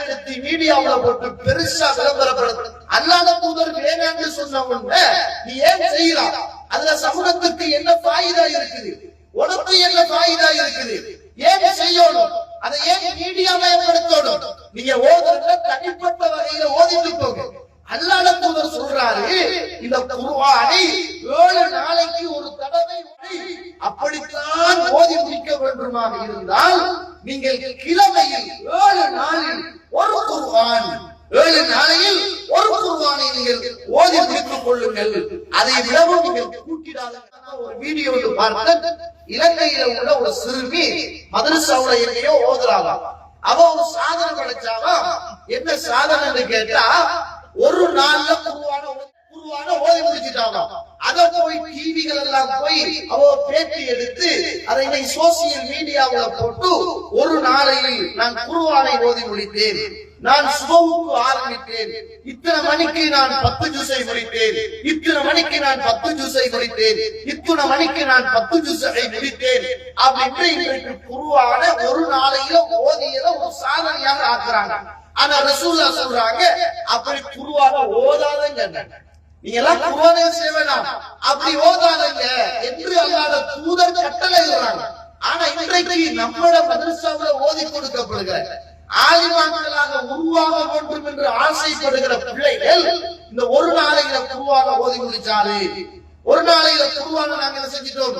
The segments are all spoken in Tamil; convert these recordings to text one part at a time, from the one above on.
எடுத்து மீடியாவுல போட்டு பெருசா விளம்பரப்படுத்த. அல்லாத தூதர் வேணாம்னு சொன்ன உடனே நீ ஏன் செய்யலாம்? அதுல சமூகத்துக்கு என்ன பாயுதா இருக்குது? உனக்கு என்ன பாயுதா இருக்குது? ஏன் செய்யணும்? அதை ஏன் மீடியா பயன்படுத்தணும் நீங்க ஓதுறத தனிப்பட்ட வகையில ஓதிட்டு போங்க. அல்லாத தூதர் சொல்றாரு இந்த குருவானை ஏழு நாளைக்கு ஒரு தடவை அப்படித்தான் ஓதி முடிக்க வேண்டுமாக இருந்தால் நீங்கள் கிழமையில் ஏழு நாளில் ஒரு குருவான் ஏழு நாளையில் ஒரு குருவானை நீங்கள் ஓதி முடித்துக் கொள்ளுங்கள். அதை விடவும் நீங்கள் கூட்டிடாத ஒரு வீடியோ பார்த்து இலங்கையில உள்ள ஒரு சிறுமி மதரசாவுல எங்கேயோ ஓதுறாளாம். அவ ஒரு சாதனை கிடைச்சாவா என்ன சாதனைன்னு கேட்டா ஒரு நாள்ல குருவான குருவான ஓதி முடிச்சிட்டாங்க அதை போய் டிவிகள் எல்லாம் போய் அவ பேட்டி எடுத்து அதை இன்னைக்கு சோசியல் மீடியாவுல போட்டு ஒரு நாளையில் நான் குருவானை ஓதி முடித்தேன். நான் சுபவுக்கு ஆரம்பித்தேன். இத்தனை மணிக்கு நான் பத்து ஜூஸை முடித்தேன் இத்தனை மணிக்கு நான் பத்து ஜூஸை முடித்தேன் இத்தனை மணிக்கு நான் பத்து ஜூஸை முடித்தேன் அப்படின்னு இன்றைக்கு குருவான ஒரு நாளையில ஓதியத ஒரு சாதனையாக ஆக்குறாங்க. ஆனா ரசூல்லா சொல்றாங்க அப்படி குருவான ஓதாதங்க நீங்க எல்லாம் குருவானே செய்ய அப்படி ஓதாதீங்க. என்று அல்லாத தூதர் கட்டளை ஆனா இன்றைக்கு நம்மளோட மதரசாவில ஓதி கொடுக்கப்படுகிற ஆலிமாக்களாக உருவாக வேண்டும் என்று ஆசைப்படுகிற பிள்ளைகள் இந்த ஒரு நாளையில குருவாக ஓதி முடிச்சாரு ஒரு நாளையில குருவாக நாங்க என்ன செஞ்சிட்டோம்?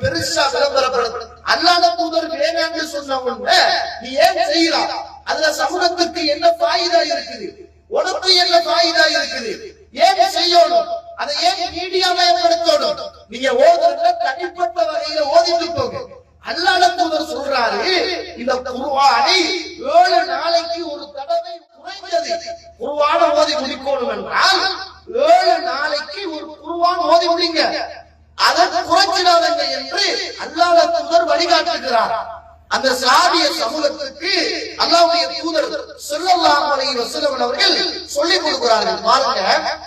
பெருசா விளம்பரப்படும் அல்லாத தூதர் வேணாம்னு சொன்ன உடனே நீ ஏன் செய்யலாம்? அதுல சமூகத்துக்கு என்ன பாயுதா இருக்குது? உனக்கு என்ன பாயுதா இருக்குது? ஏன் செய்யணும்? அதை ஏன் மீடியாமயப்படுத்தணும் நீங்க ஓதுறத தனிப்பட்ட வகையில ஓதிட்டு போங்க. அல்லாத தூதர் சொல்றாரு இந்த குருவானை ஏழு நாளைக்கு ஒரு தடவை குறைந்தது குருவான ஓதி முடிக்கணும் என்றால் ஏழு நாளைக்கு ஒரு குருவான் ஓதி முடிங்க. அதை குறைச்சிடாதங்க என்று அல்லாத தூதர் வழிகாட்டுகிறார். அந்த சாதிய சமூகத்திற்கு அல்லாவுடைய தூதர் ஸல்லல்லாஹு வசலம் அவர்கள் சொல்லிக் கொடுக்கிறார்கள். பாருங்க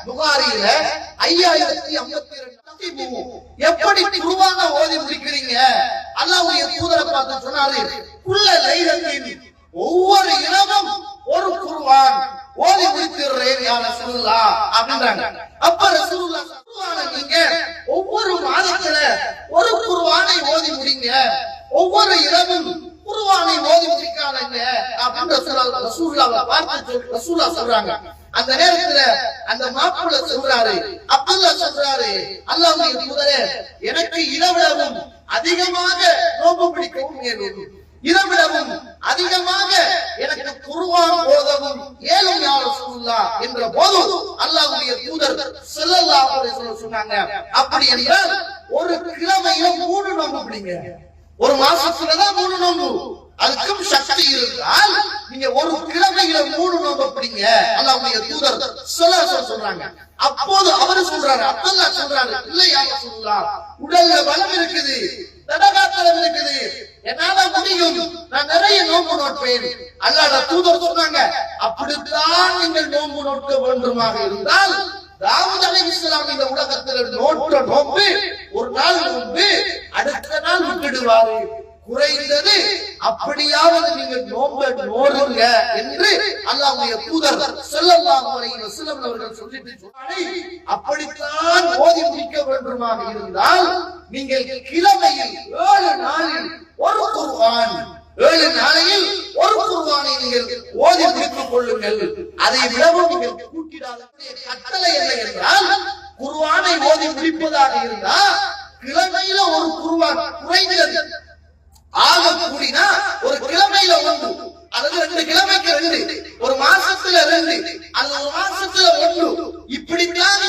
புகாரியில 5052 எப்படி குருவான ஓதி முடிக்கிறீங்க? அல்லாவுடைய தூதரை பார்த்து சொன்னாரு குல்ல லைலத்தின் ஒவ்வொரு இரவும் ஒரு குருவான் ஓதி முடித்திடுறேன் யா ரசூல்லா அப்படின்றாங்க. அப்ப ரசூல்லா நீங்க ஒவ்வொரு மாதத்துல ஒரு குருவானை ஓதி முடிங்க ஒவ்வொரு இரவும் குருவானை ஓதி முடிக்காதங்க அப்படின்னு ரசூல்லாவை பார்த்து ரசூல்லா சொல்றாங்க. அந்த நேரத்துல அந்த மாப்பிள்ள சொல்றாரு அப்துல்லா சொல்றாரு அல்லாஹ் முதலே எனக்கு இரவிடவும் அதிகமாக நோம்பு பிடிக்கவும் இரவிடவும் அதிகமாக எனக்கு குருவான் போதவும் ஏழும் யார் ரசூலுல்லா என்ற போதும் அல்லாஹுடைய தூதர் செல்லல்லா சொன்னாங்க. அப்படி என்றால் ஒரு கிழமையில மூணு நோம்பு பிடிங்க. ஒரு மாசத்துலதான் மூணு நோம்பு. அதுக்கும் சக்தி இருந்தால் நீங்க ஒரு கிழமையில மூணு நோம்பு அப்படிங்க அல்லாஹ்வுடைய தூதர் ஸல்லல்லாஹு சொல்றாங்க. அப்போது அவரு சொல்றாரு அப்பல்லா சொல்றாரு இல்லையா சொல்லலாம் உடல்ல பலம் இருக்குது தடகாத்தலம் இருக்குது என்னால முடியும் நான் நிறைய நோன்பு நோட்பேன். அல்லாட தூதர் சொன்னாங்க அப்படித்தான் நீங்கள் நோன்பு நோட்க வேண்டுமாக இருந்தால் தாவூத் அலைஹிஸ்ஸலாம் இந்த உலகத்தில் நோட்ட நோம்பு ஒரு நாள் நோம்பு அடுத்த நாள் விட்டுடுவாரு குறைந்தது அப்படியாவது நீங்க நோம்ப நோருங்க என்று அல்லாஹ்வுடைய தூதர் ஸல்லல்லாஹு அலைஹி வஸல்லம் அவர்கள் சொல்லிட்டு சொன்னார்கள் அப்படித்தான் ஓதி முடிக்க வேண்டுமாக இருந்தால் நீங்கள் கிழமையில் ஏழு நாளில் ஒரு குர்ஆன் ஏழு நாளையில் ஒரு குருவானை நீங்கள் ஓதி முடித்துக் கொள்ளுங்கள். அதை விடவும் நீங்கள் கூட்டிடாத கட்டளை என்ன என்றால் குருவானை ஓதி முடிப்பதாக இருந்தால் கிழமையில ஒரு குர்ஆன் குறைந்தது ஆக கூடினா ஒரு கிழமையில ஒன்று அல்லது ரெண்டு கிழமைக்கு ரெண்டு ஒரு மாசத்துல ரெண்டு அல்லது ஒரு மாசத்துல ஒன்று. இப்படித்தான்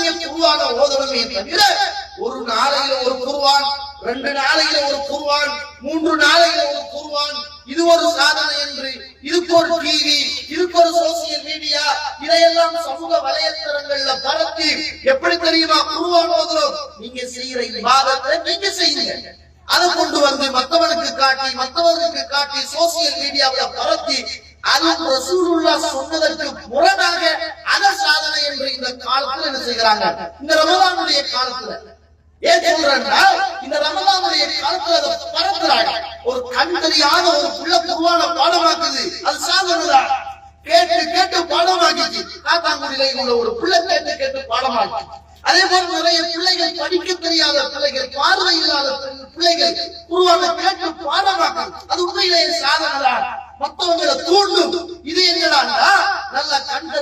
குருவான ஓதணுமே தவிர ஒரு நாளையில ஒரு குருவான் ரெண்டு நாளையில ஒரு குருவான் மூன்று நாளையில ஒரு குருவான். இது ஒரு சாதனை என்று இதுக்கு ஒரு டிவி இதுக்கு ஒரு சோசியல் மீடியா இதையெல்லாம் சமூக வலைத்தளங்கள்ல பரப்பி எப்படி தெரியுமா? குருவான் ஓதுறோம். நீங்க செய்யற இபாதத்தை நீங்க செய்யுங்க. அதை கொண்டு வந்து மற்றவனுக்கு காட்டி மற்றவர்களுக்கு காட்டி சோசியல் மீடியாவில பரப்பி அது ரசூலுல்லா சொன்னதற்கு புறமாக அத சாதனை என்று இந்த காலத்துல என்ன செய்கிறாங்க? இந்த ரமலானுடைய காலத்துல. ஏன் சொல்றேன்னா இந்த ரமலானுடைய காலத்துல அதை பரப்புறாங்க. ஒரு கண் தெரியாத ஒரு புள்ள பொதுவான பாடமாக்குது அது சாதனைதான். கேட்டு கேட்டு பாடமாக்கிச்சு காத்தாங்குடியில உள்ள ஒரு பிள்ளை கேட்டு கேட்டு பாடமாக்கி அதே போல நிறைய பிள்ளை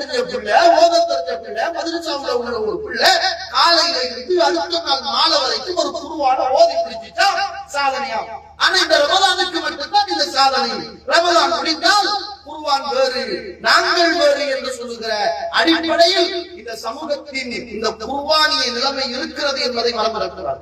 தெரிஞ்ச பிள்ளை ஓத தெரிஞ்ச பிள்ளை மதுரசாவுல உள்ள ஒரு பிள்ளை காலையில இருந்து அடுத்த நாள் மாலை வரைக்கும் ஒரு குருவான ஓதி பிடிச்சிட்டா சாதனையா? ஆனா இந்த ரமதானுக்கு மட்டும்தான் இந்த சாதனை. ரமதான் முடிந்தால் குருவான் வேறு நாங்கள் வேறு என்று சொல்லுகிற அடிப்படையில் இந்த சமூகத்தின் இந்த குர்வானிய நிலைமை இருக்கிறது என்பதை மறந்திருக்கிறார்